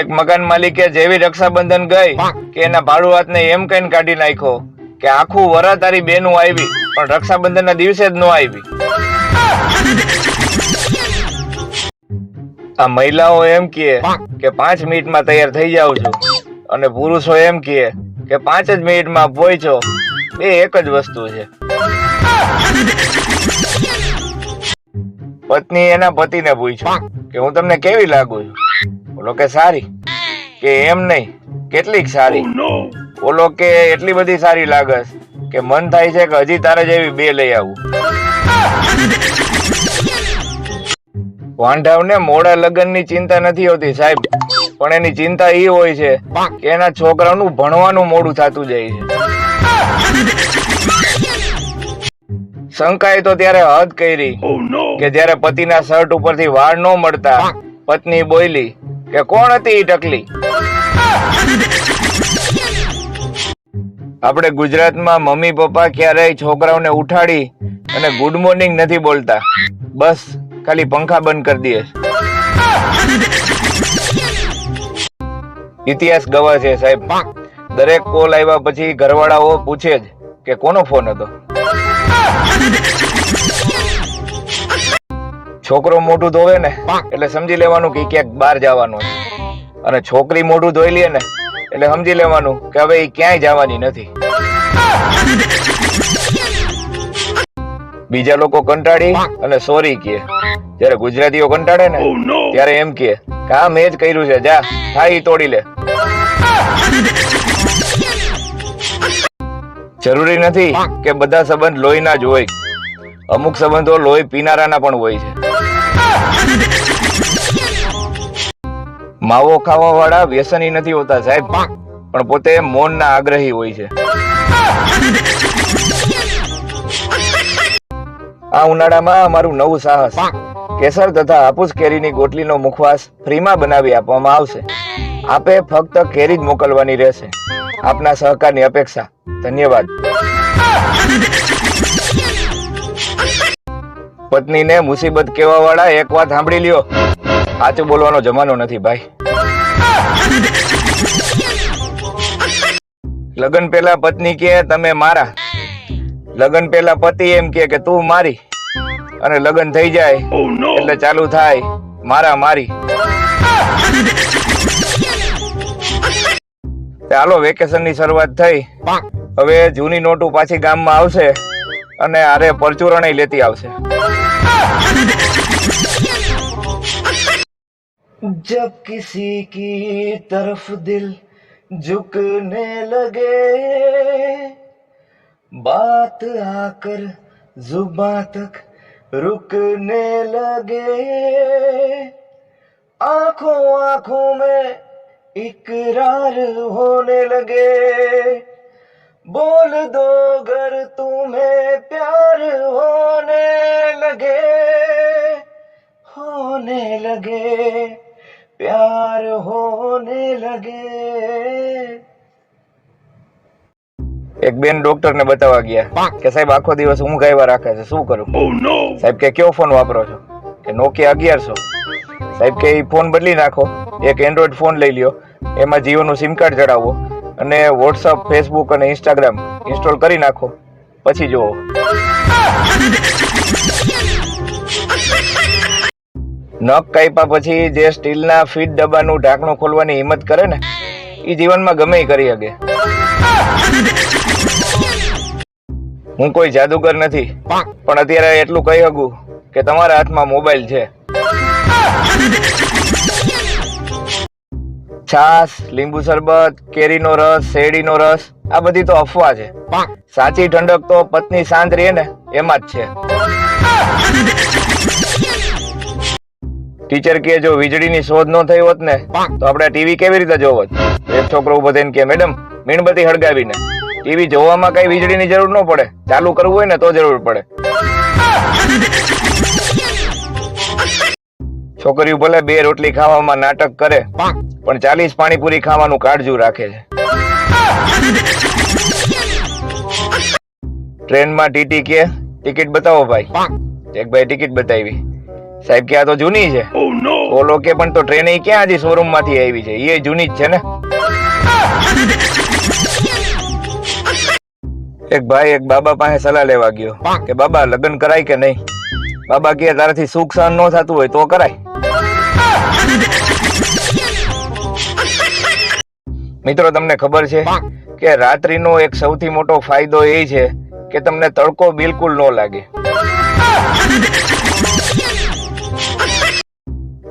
એક મકાન માલિકે જેવી રક્ષાબંધન ગઈ કે એના ને એમ કહીને કાઢી નાખ્યો કે આખું વરા તારી બેનું આવી પણ રક્ષાબંધનના દિવસે જ ન આવી. આ મહિલાઓ એમ કહે કે પાંચ મિનિટમાં તૈયાર થઈ જાઉં છું. અને પુરુષો એમ કહે કે પાંચ જ મિનિટમાં પહોંચો એ એક જ વસ્તુ છે. પત્ની એના પતિને પૂછ્યું કે હું તમને કેવી લાગુ છું? બોલો કે સારી? કે એમ નહીં? કેટલીક સારી? બોલો કે એટલી બધી સારી લાગે કે મન થાય છે કે હજી તારે જ એવી બે લઈ આવું. વાંઢાવને મોડા લગ્નની ચિંતા નથી હોતી સાહેબ. પણ એની ચિંતા એ હોય છે કે એના છોકરાનું ભણવાનું મોડું થતું જાય છે. શંકાએ તો ત્યારે હદ કરી કે જ્યારે પતિના શર્ટ ઉપરથી વાળ ન મળતા પત્ની બોલી કે કોણ હતી એ ટકલી આપણે ગુજરાતમાં મમ્મી પપ્પા ક્યારેય છોકરાઓને ઉઠાડી અને ગુડ મોર્નિંગ નથી બોલતા. બસ, ખાલી પંખા બંધ કરી દઈએ. ઇતિહાસ ગવા છે, સાહેબ. દરેક કોલ આવ્યા પછી ઘરવાળાઓ પૂછે જ કે કોનો ફોન હતો? છોકરો મોઢું ધોવે ને એટલે સમજી લેવાનું કે ક્યાંક બહાર જવાનું અને છોકરી મોઢું ધોઈ લે ને એટલે સમજી લેવાનું કે હવે એ ક્યાંય જવાની નથી. બીજા લોકો કંટાળી અને સોરી કહે. જ્યારે ગુજરાતીઓ કંટાળે ને ત્યારે એમ કહે કે આ મેં જ કર્યું છે જા થાય તોડી લે. જરૂરી નથી કે બધા સંબંધ લોહીના જ હોય. અમુક સંબંધો લોહી પીનારાના પણ હોય છે. માવો ખાવા વાળા વ્યસની નથી હોતા સાહેબ. પણ પોતે મૌનના આગ્રહી હોય છે. આ ઉનાળામાં અમારું નવું સાહસ. કેસર તથા હાપુસ કેરીની ગોટલીનો મુખવાસ ફ્રીમાં બનાવી આપવામાં આવશે. આપે ફક્ત કેરી જ મોકલવાની રહેશે. આપના સહકારની અપેક્ષા. ધન્યવાદ. પત્નીને મુસીબત કહેવા વાળા એક વાત સાંભળી લ્યો. સાચું બોલવાનો જમાનો નથી, ભાઈ. લગન પેલા પત્ની કે તમે મારા. લગન પેલા પતિ એમ કે, તું મારી. અને લગન થઈ જાય, એટલે ચાલુ થાય, મારા, મારી. ચાલો વેકેશનની શરૂઆત થઈ. હવે જૂની નોટો પાછી ગામમાં આવશે અને આરે પરચુરણ લેતી આવશે. जब किसी की तरफ़ दिल झुकने लगे, बात आकर जुबा तक रुकने लगे। आँखों आँखों में इकरार होने लगे। बोल दो अगर तुम्हें प्यार होने लगे होने लगे प्यार होने लगे એક બેન ડોક્ટર ને બતાવવા ગયા કે સાહેબ આખો દિવસ ઊંઘ આવ્યા રાખે છે શું કરું સાહેબ કે કયો ફોન વાપરો છો કે નોકિયા અગિયારસો સાહેબ કે એ ફોન બદલી નાખો એક એન્ડ્રોઈડ ફોન લઈ લ્યો એમાં જીઓનું સિમ કાર્ડ ચડાવો અને વોટ્સઅપ ફેસબુક અને ઇન્સ્ટાગ્રામ ઇન્સ્ટોલ કરી નાખો. પછી જુઓ. નખ કાપ્યા પછી જે સ્ટીલના ફીટ ડબ્બાનું ઢાંકણું ખોલવાની હિંમત કરે ને એ જીવનમાં ગમે કરી શકે. હું કોઈ જાદુગર નથી, પણ અત્યારે એટલું કહી શકું કે તમારા હાથમાં મોબાઈલ છે. છાસ લીંબુ શરબત કેરીનો રસ શેરડીનો રસ આ બધી તો અફવા છે. સાચી ઠંડક તો પત્ની શાંત રહે ને એમાં જ છે. ટીચર કે જો વીજળીની શોધ ન થઈ હોત ને તો આપણે ટીવી કેવી રીતે જોવો એક છોકરો ઊભો થઈને કે મેડમ મીણબત્તી હળગાવીને. ટીવી જોવામાં કઈ વીજળીની જરૂર ન પડે. ચાલુ કરવું હોય ને તો જરૂર પડે. છોકરીઓ ભલે બે રોટલી ખાવામાં નાટક કરે પણ ચાલીસ પાણીપુરી ખાવાનું કાળજું રાખે છે. ટ્રેનમાં ટીટી કે ટિકિટ બતાવો ભાઈ. એક ભાઈ ટિકિટ બતાવી. સાહેબ કે આ તો જૂની છે. ઓલો કે પણ તો ટ્રેન ક્યાં હજી શોરૂમમાંથી આવી છે? એ જૂની જ છે ને. એક ભાઈ એક બાબા પાસે સલાહ લેવા ગયો કે બાબા લગ્ન કરાય કે નહીં? બાબા કે તારાથી સુખ સહન ન થતું હોય તો કરાય. મિત્રો, તમને ખબર છે કે રાત્રિનો એક સૌથી મોટો ફાયદો એ છે કે તમને તડકો બિલકુલ ન લાગે.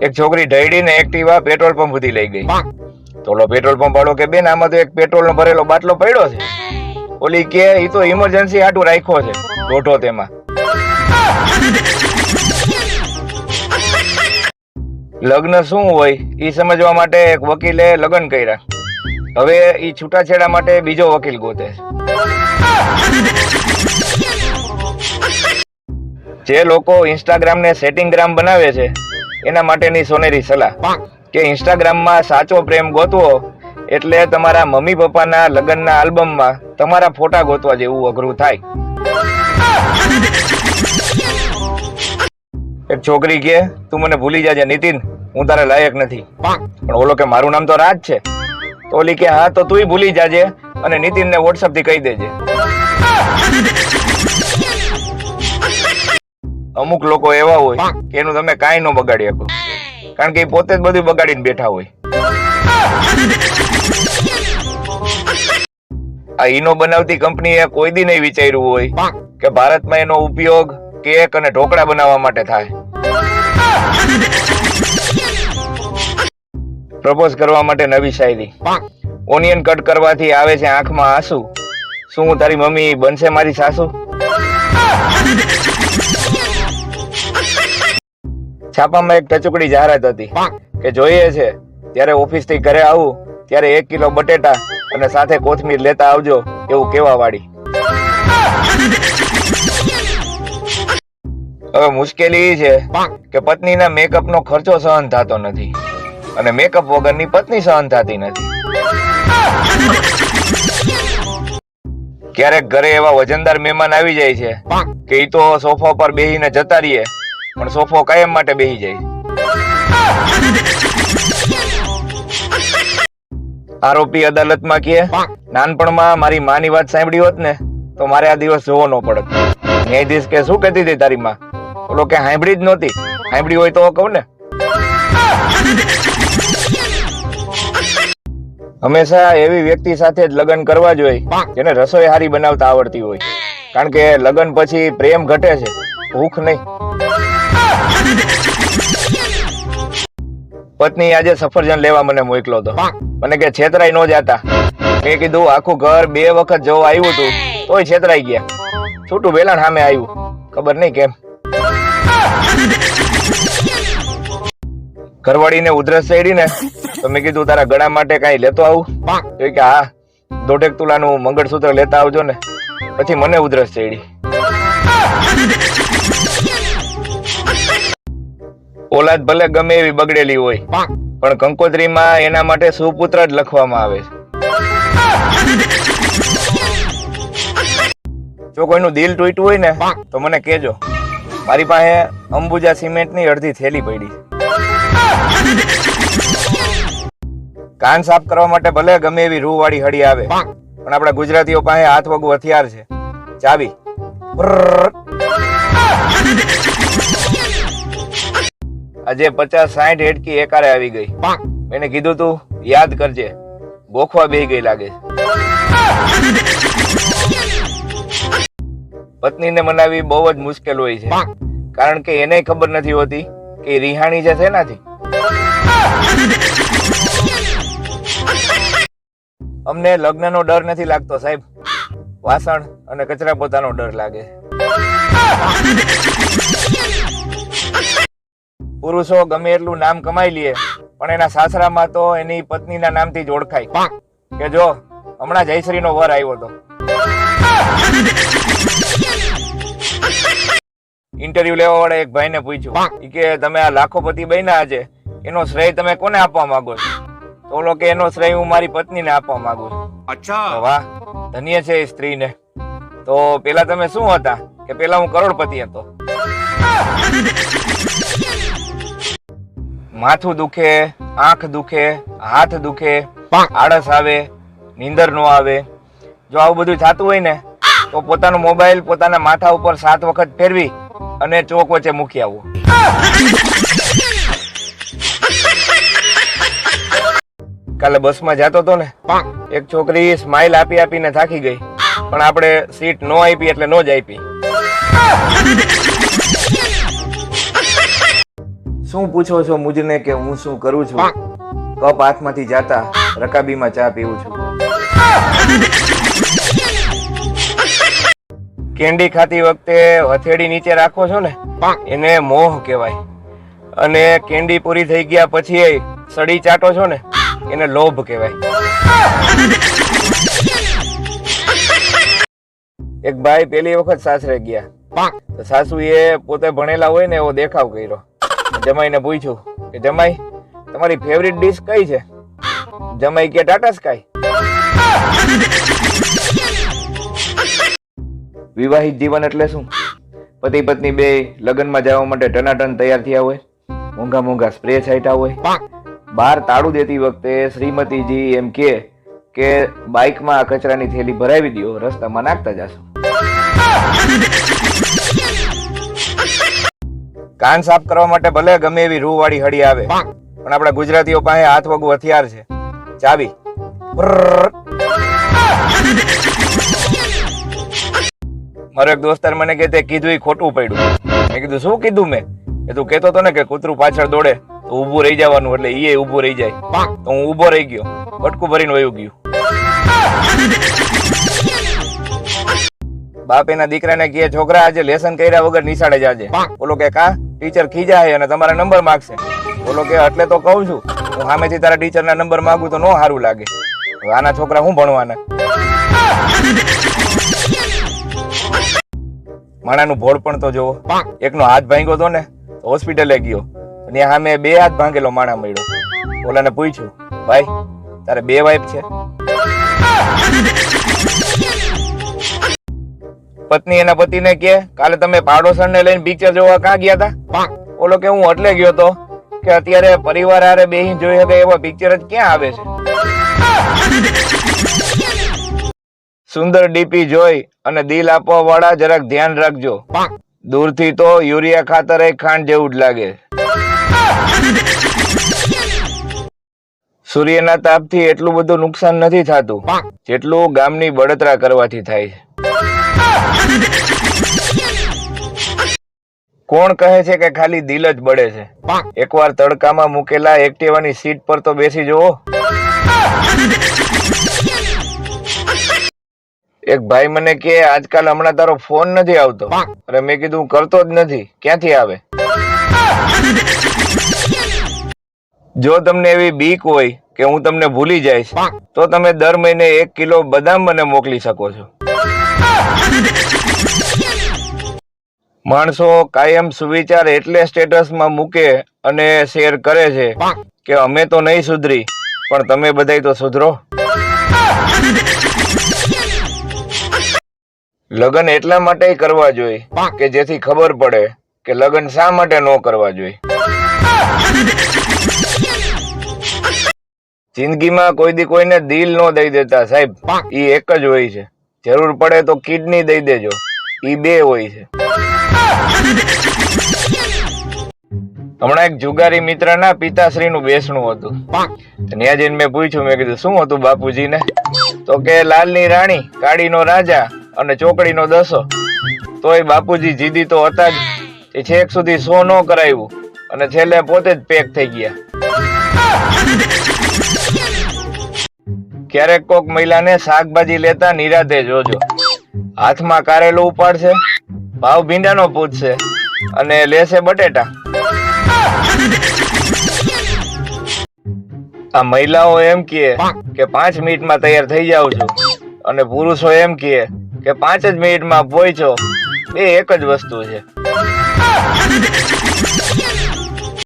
એક છોકરી ઢળીને એક્ટિવા પેટ્રોલ પંપ સુધી લઈ ગઈ. તોલો પેટ્રોલ પંપ વાળો કે, બેન, આમાં તો એક પેટ્રોલ નો ભરેલો બાટલો પડ્યો છે. ઓલી કે, ઈ તો ઇમરજન્સી આટું રાખ્યો છે. ગોઠો તેમાં. લગ્ન શું હોય એ સમજવા માટે એક વકીલે લગ્ન કર્યા. હવે એ છૂટાછેડા માટે બીજો વકીલ ગોતે. જે લોકો ઇન્સ્ટાગ્રામ ને સેટિંગ ગ્રામ બનાવે છે, એના માટેની સોનેરી સલાહ. કે ઇન્સ્ટાગ્રામમાં સાચો પ્રેમ ગોતવો, એટલે તમારા મમ્મી પપ્પાના લગ્નના આલ્બમમાં તમારા ફોટા ગોતવા જેવું અઘરું થાય. એક છોકરી કે તું મને ભૂલી જાજે, નીતિન, હું તારે લાયક નથી. પણ ઓલો કે, મારું નામ તો રાજ છે. તો ઓલી કે, હા, તો તુંય ભૂલી જાજે અને નીતિનને વોટ્સઅપથી કહી દેજે. અમુક લોકો એવા હોય કે એનું તમે કાંઈ ન બગાડી શકો. કારણ કે એ પોતે જ બધું બગાડીને બેઠા હોય. આ ઈનો બનાવતી કંપનીએ કોઈ દી નહીં વિચાર્યું હોય કે ભારતમાં એનો ઉપયોગ કેક અને ઢોકળા બનાવવા માટે થાય. પ્રપોઝ કરવા માટે નવી શાયરી. ઓનિયન કટ કરવાથી આવે છે આંખમાં આંસુ. શું તારી મમ્મી બનશે મારી સાસુ? છાપામાં એક ટચુકડી જાહેરાત હતી કે જોઈએ છે ત્યારે ઓફિસથી ઘરે આવું ત્યારે એક કિલો બટેટા અને સાથે કોથમીર લેતા આવજો એવું કેવા વાળી હવે મુશ્કેલી એ છે કે પત્નીના મેકઅપ નો ખર્ચો સહન થતો નથી. અને મેકઅપ વગરની પત્ની સહન થતી નથી. ક્યારેક ઘરે એવા વજનદાર મહેમાન આવી જાય છે કે ઈ તો સોફા પર બેહીને જતા રહીએ પણ સોફો કાયમ માટે બેહી જાય. આરોપી અદાલતમાં કહે નાનપણમાં મારી માની વાત સાંભળી હોત ને તો મારે આ દિવસ જોવો ન પડત. ન્યાયાધીશ કે શું કહેતી હતી તારી માં? ઓલો કે હાંભળી જ નહોતી. હાંભળી હોય તો કહું ને. હંમેશા એવી વ્યક્તિ સાથે જ લગ્ન કરવા જોઈએ જેને રસોઈ હારી બનાવતા આવડતી હોય. કારણ કે લગ્ન પછી પ્રેમ ઘટે છે, ભૂખ નહીં. પત્ની આજે સફરજન લેવા મને મોકલો હતો મને કે છેતરાઈ ન જાતા. મેં કીધું આખું ઘર બે વખત જોવા આવ્યું હતું, તોય છેતરાઈ ગયા. છૂટું વેલાણ સામે આવ્યું. ખબર નહીં કેમ. ઘરવાળીને ઉધરસ ચડી ને તો મેં કીધું તારા ગળા માટે કઈ લેતો આવું? તો કે હા દોઢેક તુલાનું મંગળસૂત્ર લેતા આવજો ને. પછી મને ઉધરસ ચડી ઓલાદ ભલે ગમે એવી બગડેલી હોય પણ કંકોત્રીમાં એના માટે સુપુત્ર જ લખવામાં આવે છે. જો કોઈનું દિલ તૂટ્યું હોય ને તો મને કેજો મારી પાસે અંબુજા સિમેન્ટની અડધી થેલી પડી. કાન સાફ કરવા માટે ભલે ગમે એવી રૂ વાળી હળી આવે, પણ આપણા ગુજરાતીઓ પાસે હાથ વગું હથિયાર છે. ચાવી. આજે પચાસ સાઠ હેડકી એકારે આવી ગઈ. એને કીધું તું, યાદ કરજે, ગોખવા બેહી ગઈ લાગે. પત્નીને મનાવી બહુ જ મુશ્કેલ હોય છે. કારણ કે એને ખબર નથી હોતી કે રિહાણી છે શેનાથી અમને લગ્નનો ડર નથી લાગતો સાહેબ. વાસણ અને કચરા પોતાનો ડર લાગે. પુરુષો ગમે એટલું નામ કમાઈ લે પણ એના સાસરામાં તો એની પત્નીના નામથી જ ઓળખાય. કે જો હમણાં જયશ્રીનો વર આવ્યો હતો ઇન્ટરવ્યુ લેવાવાળા એક ભાઈને પૂછ્યું. કે તમે આ લાખોપતિ બન્યા છે એનો શ્રેય તમે કોને આપવા માંગો છો? તો ઓલો કે એનો શ્રેય હું મારી પત્ની ને આપવા માંગુ છું. અચ્છા. વાહ ધન્ય છે એ સ્ત્રીને. તો પેલા તમે શું હતા? કે પેલા હું કરોડપતિ હતો. માથું દુખે આંખ દુખે હાથ દુખે આળસ આવે નીંદર નો આવે. જો આવું બધું થતું હોય ને તો પોતાનો મોબાઈલ પોતાના માથા ઉપર સાત વખત ફેરવી અને ચોક વચ્ચે મૂકી આવો. કાલે બસમાં જતો હતો ને એક છોકરી સ્માઇલ આપી આપીને થાકી ગઈ. પણ આપણે સીટ નો આપી એટલે નો જ આપી. શું પૂછો છો મુજને કે હું શું કરું છું? કપ હાથમાંથી જાતા રકાબીમાં ચા પીવું છું. કેન્ડી ખાતી વખતે હથેળી નીચે રાખો છો ને એને મોહ કહેવાય. અને કેન્ડી પૂરી થઈ ગયા પછી એ સડી ચાટો છો ને એને લોભ કહેવાય. એક ભાઈ પેલી વખત સાસરે ગયા. તો સાસુએ પોતે ભણેલા હોય ને એવો દેખાવ કર્યો. જમાઈને પૂછ્યું કે જમાઈ તમારી ફેવરિટ ડીશ કઈ છે? જમાઈ કે ટાટા સ્કાય. વિવાહિત જીવન એટલે શું? પતિ પત્ની બે લગ્નમાં જવા માટે ટનાટન તૈયાર થયા હોય, મોંઘા મોંઘા સ્પ્રે છાંટ્યા હોય. બહાર તાળું દેતી વખતે શ્રીમતીજી એમ કે કે બાઇકમાં આ કચરાની થેલી ભરાવી દો રસ્તામાં નાખતા જાશો. કાન સાફ કરવા માટે ભલે ગમે એવી રૂ વાળી હળી આવે, પણ આપણા ગુજરાતીઓ પાસે હાથ વગું હથિયાર છે. ચાવી. મારો એક દોસ્તાર મને કે તે કીધું એ ખોટું પડ્યું. મેં કીધું, શું કીધું મેં? એ તું કેતો તો ને કે કૂતરું પાછળ દોડે, તો ઊભું રહી જવાનું, એટલે એ ઊભું રહી જાય. તો હું ઊભો રહી ગયો, બટકું ભરીને વયું ગયું. બાપ એના દીકરાને કહે, છોકરા, આજે લેસન કર્યા વગર નિશાળે જાજે. બોલો કે, કા? ટીચર ખીજાય અને તમારા નંબર માગશે. બોલો કે, એટલે તો કહું છું, હું સામેથી તારા ટીચરના નંબર માગું તો નો સારું લાગે. આના છોકરા શું ભણવાના? માણાનું ભોળ પણ તો જોવો. એકનો હાથ ભાંગ્યો તો ને હોસ્પિટલે ગયો. અને હા સામે બે હાથ ભાંગેલો માણા મળ્યો. ઓલાને પૂછ્યું ભાઈ તારે બે વાઈફ છે? પત્ની એના પતિને કે કાલે તમે પાડોશરને લઈને પિક્ચર જોવા ક્યાં ગયા હતા ઓલો કે હું એટલે ગયો તો કે અત્યારે પરિવાર હારે બેહી જોઈ શકે એવા પિક્ચર જ ક્યાં આવે છે? સુંદર ડીપી જોઈ અને દિલ આપવા વાળા જરાક ધ્યાન રાખજો. દૂરથી તો યુરિયા ખાતર એ ખાંડ જેવું જ લાગે. સૂર્યના તાપથી એટલું બધું નુકસાન નથી થતું. જેટલું ગામની બળતરા કરવાથી થાય. છે કોણ કહે છે કે ખાલી દિલ જ બળે છે? એકવાર તડકામાં મૂકેલા એક્ટિવાની સીટ પર તો બેસી જુઓ. એક ભાઈ મને કે આજકાલ હમણાં તારો ફોન નથી આવતો. અરે મેં કીધું કરતો જ નથી. ક્યાંથી આવે? જો તમને એવી બીક હોય કે હું તમને ભૂલી જઈશ, તો તમે દર મહિને એક કિલો બદામ મને મોકલી શકો છો. માણસો કાયમ સુવિચાર એટલે સ્ટેટસમાં મૂકે અને શેર કરે છે કે અમે તો નહીં સુધરી, પણ તમે બધાય તો સુધરો. લગ્ન એટલા માટે કરવા જોઈએ કે જેથી ખબર પડે કે લગ્ન શા માટે ન કરવા જોઈએ. જિંદગીમાં કોઈ દી કોઈને દિલ ન દઈ દેતા સાહેબ. ઈ એક જ હોય છે. જરૂર પડે તો કિડની દઈ દેજો. ઈ બે હોય છે. હમણાં એક જુગારી મિત્રના પિતાશ્રીનું બેસણું હતું. ત્યાં જઈને મેં પૂછ્યું મેં કીધું શું હતું બાપુજીને? તો કે લાલની રાણી કાળીનો રાજા અને ચોકડીનો દસો. તોય બાપુજી જીદી તો હતા જ. એ છેક સુધી સો ન કરાવ્યું અને છેલ્લે પોતે જ પેક થઈ ગયા. ક્યારેક કોક મહિલાને શાકભાજી લેતા નિરાતે જોજો હાથમાં કારેલું ઉપાડશે, ભાવ ભીંડાનો પૂછશે, અને લેશે બટેટા. આ મહિલાઓ એમ કહે કે પાંચ મિનિટમાં તૈયાર થઈ જાઉં છું. અને પુરુષો એમ કહે કે પાંચ જ મિનિટમાં પહોંચો બે એક જ વસ્તુ છે.